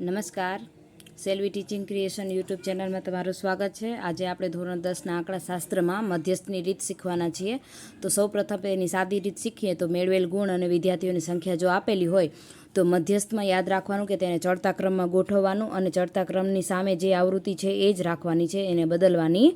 નમસ્કાર. Selvi teaching creation YouTube ચેનલમાં તમારું સ્વાગત છે. આજે આપણે ધોરણ દસના આંકડા શાસ્ત્રમાં મધ્યસ્થની રીત શીખવાના છીએ. તો સૌપ્રથમ એની સાદી રીત શીખીએ તો મેળવેલ ગુણ અને વિદ્યાર્થીઓની સંખ્યા જો આપેલી હોય, તો મધ્યસ્થમાં યાદ રાખવાનું કે તેને ચડતા ક્રમમાં ગોઠવવાનું અને ચડતા ક્રમની સામે જે આવૃત્તિ છે એ જ રાખવાની છે, એને બદલવાની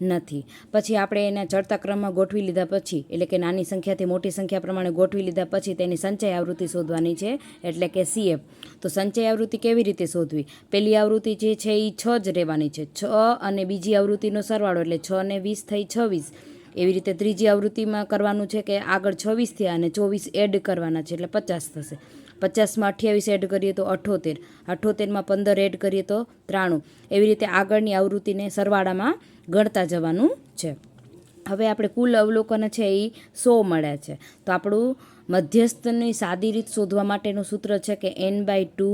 નથી. પછી આપણે એને ચડતા ક્રમમાં ગોઠવી લીધા પછી, એટલે કે નાની સંખ્યાથી મોટી સંખ્યા પ્રમાણે ગોઠવી લીધા પછી તેની સંચય આવૃત્તિ શોધવાની છે, એટલે કે સીએફ તો સંચય આવૃત્તિ કેવી રીતે શોધવી? પહેલી આવૃત્તિ જે છે એ છ જ રહેવાની છે. છ અને બીજી આવૃત્તિનો સરવાળો એટલે છ ને વીસ થઈ છવ્વીસ. એવી રીતે ત્રીજી આવૃત્તિમાં કરવાનું છે કે આગળ છવ્વીસ થયા અને ચોવીસ એડ કરવાના છે એટલે પચાસ થશે. પચાસમાં અઠ્યાવીસ એડ કરીએ તો અઠોતેર. અઠોતેરમાં પંદર એડ કરીએ તો ત્રાણું. એવી રીતે આગળની આવૃત્તિને સરવાળામાં ગણતા જવાનું છે. હવે આપણે કુલ અવલોકન છે એ સો મળ્યા છે. તો આપણું મધ્યસ્થની સાદી રીત શોધવા માટેનું સૂત્ર છે કે એન બાય ટુ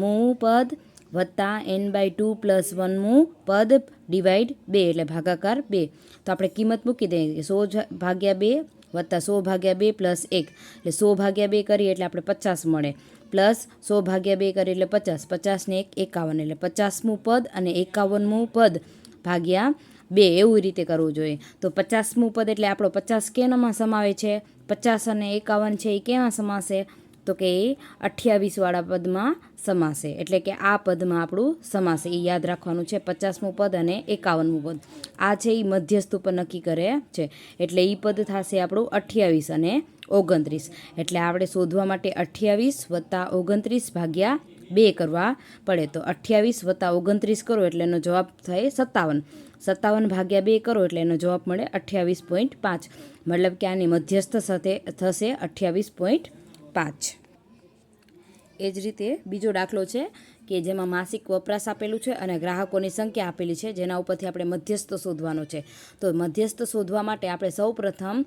મૂ પદ વત્તા એન બાય ટુ પ્લસ વનમું પદ ડિવાઈડ બે એટલે ભાગાકાર બે. તો આપણે કિંમત મૂકી દઈએ સો ભાગ્યા બે વત્તા સો ભાગ્યા બે પ્લસ એક. એટલે સો ભાગ્યા બે કરીએ એટલે આપણે પચાસ મળે. પ્લસ સો ભાગ્યા બે કરીએ એટલે પચાસ. પચાસને એક એકાવન એટલે પચાસમું પદ અને એકાવનમું પદ ભાગ્યા બે એવું રીતે કરવું જોઈએ. તો પચાસમું પદ એટલે આપણો પચાસ કેનામાં સમાવે છે? પચાસ અને એકાવન છે એ કેમાં સમાશે? તો કે એ અઠ્યાવીસવાળા પદમાં સમાશે. એટલે કે આ પદમાં આપણું સમાશે. એ યાદ રાખવાનું છે, પચાસમું પદ અને એકાવનમું પદ. આ છે એ મધ્યસ્થ ઉપર નક્કી કરે છે. એટલે એ પદ થશે આપણું અઠ્યાવીસ અને ઓગણત્રીસ. એટલે આપણે શોધવા માટે અઠ્યાવીસ વત્તા ઓગણત્રીસ ભાગ્યા બે કરવા પડે તો અઠ્યાવીસ વત્તા ઓગણત્રીસ કરો એટલે એનો જવાબ થાય સત્તાવન. સત્તાવન ભાગ્યા બે કરો એટલે એનો જવાબ મળે અઠ્યાવીસ પોઈન્ટ પાંચ. મતલબ કે આની મધ્યસ્થ સાથે થશે અઠ્યાવીસ પોઈન્ટ પાંચ. એ જ રીતે બીજો દાખલો છે. કે જેમાં માસિક વપરાશ આપેલું છે અને ગ્રાહકોની સંખ્યા આપેલી છે, જેના ઉપરથી આપણે મધ્યસ્થ શોધવાનો છે. તો મધ્યસ્થ શોધવા માટે આપણે સૌ પ્રથમ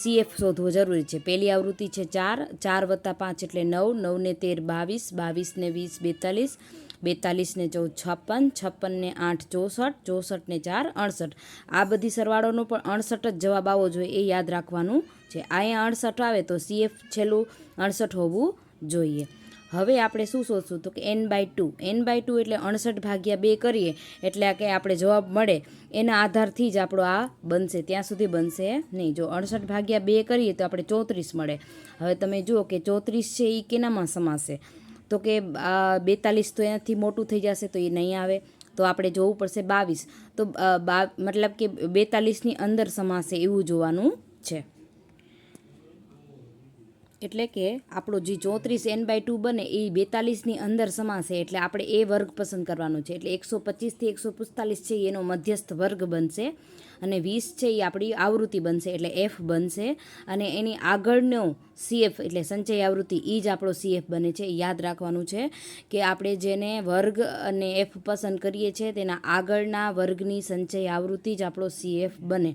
સીએફ શોધવો જરૂરી છે. પહેલી આવૃત્તિ છે ચાર ચાર વત્તા પાંચ એટલે નવ નવને તેર બાવીસ બાવીસને વીસ બેતાલીસ બેતાલીસને ચૌદ છપ્પન છપ્પનને આઠ ચોસઠ ચોસઠને ચાર અડસઠ. આ બધી સરવાળોનો પણ અડસઠ જ જવાબ આવવો જોઈએ એ યાદ રાખવાનું છે. અહીંયા અડસઠ આવે તો સીએફ છેલ્લું અડસઠ હોવું જોઈએ. હવે આપણે શું શોધશું? તો કે n by two n by two એટલે અડસઠ ભાગ્યા બે કરીએ, એટલે કે આપણે જવાબ મળે. એના આધારથી જ આપણો આ બનશે. ત્યાં સુધી બનશે નહીં. જો અડસઠ ભાગ્યા બે કરીએ, તો આપણે ચોત્રીસ મળે. હવે તમે જુઓ કે ચોત્રીસ છે એ કેનામાં સમાશે? તો કે બેતાલીસ તો એનાથી મોટું થઈ જશે, તો એ નહીં આવે. તો આપણે જોવું પડશે બાવીસ. તો બા, મતલબ કે બેતાલીસની અંદર સમાશે એવું જોવાનું છે. એટલે કે આપણો જે ચોત્રીસ એન બાય ટુ બને એ બેતાલીસની અંદર સમાશે એટલે આપણે એ વર્ગ પસંદ કરવાનો છે. એટલે એકસો પચીસથી એકસો પિસ્તાલીસ છે, એનો મધ્યસ્થ વર્ગ બનશે અને વીસ છે, એ આપણી આવૃત્તિ બનશે, એટલે એફ બનશે. અને એની આગળનો સીએફ એટલે સંચય આવૃત્તિ એ જ આપણો સીએફ બને છે. યાદ રાખવાનું છે કે આપણે જેને વર્ગ અને એફ પસંદ કરીએ છીએ, તેના આગળના વર્ગની સંચય આવૃત્તિ જ આપણો સીએફ બને.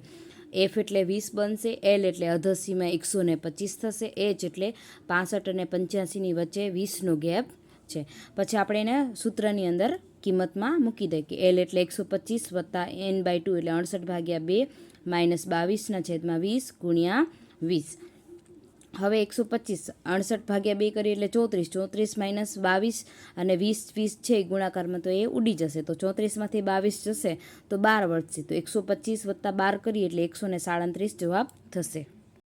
એફ એટલે વીસ બનશે એલ એટલે અધસીમાં એકસો ને પચીસ થશે એચ એટલે પાસઠ અને પંચ્યાસીની વચ્ચે વીસનો ગેપ છે. પછી આપણે એને સૂત્રની અંદર કિંમતમાં મૂકી દઈએ કે એલ એટલે એકસો પચીસ વત્તા એન બાય ટુ એટલે અડસઠ ભાગ્યા બે માઇનસ બાવીસના છેદમાં વીસ ગુણ્યા વીસ. હવે એકસો પચીસ, અડસઠ ભાગ્યા બે કરીએ એટલે ચોત્રીસ ચોત્રીસ માઇનસ બાવીસ અને વીસ વીસ છે ગુણાકારમાં તો એ ઉડી જશે. તો ચોત્રીસમાંથી બાવીસ જશે, તો બાર વધશે તો એકસો પચીસ વત્તા બાર કરીએ એટલે એકસો સાડત્રીસ જવાબ થશે.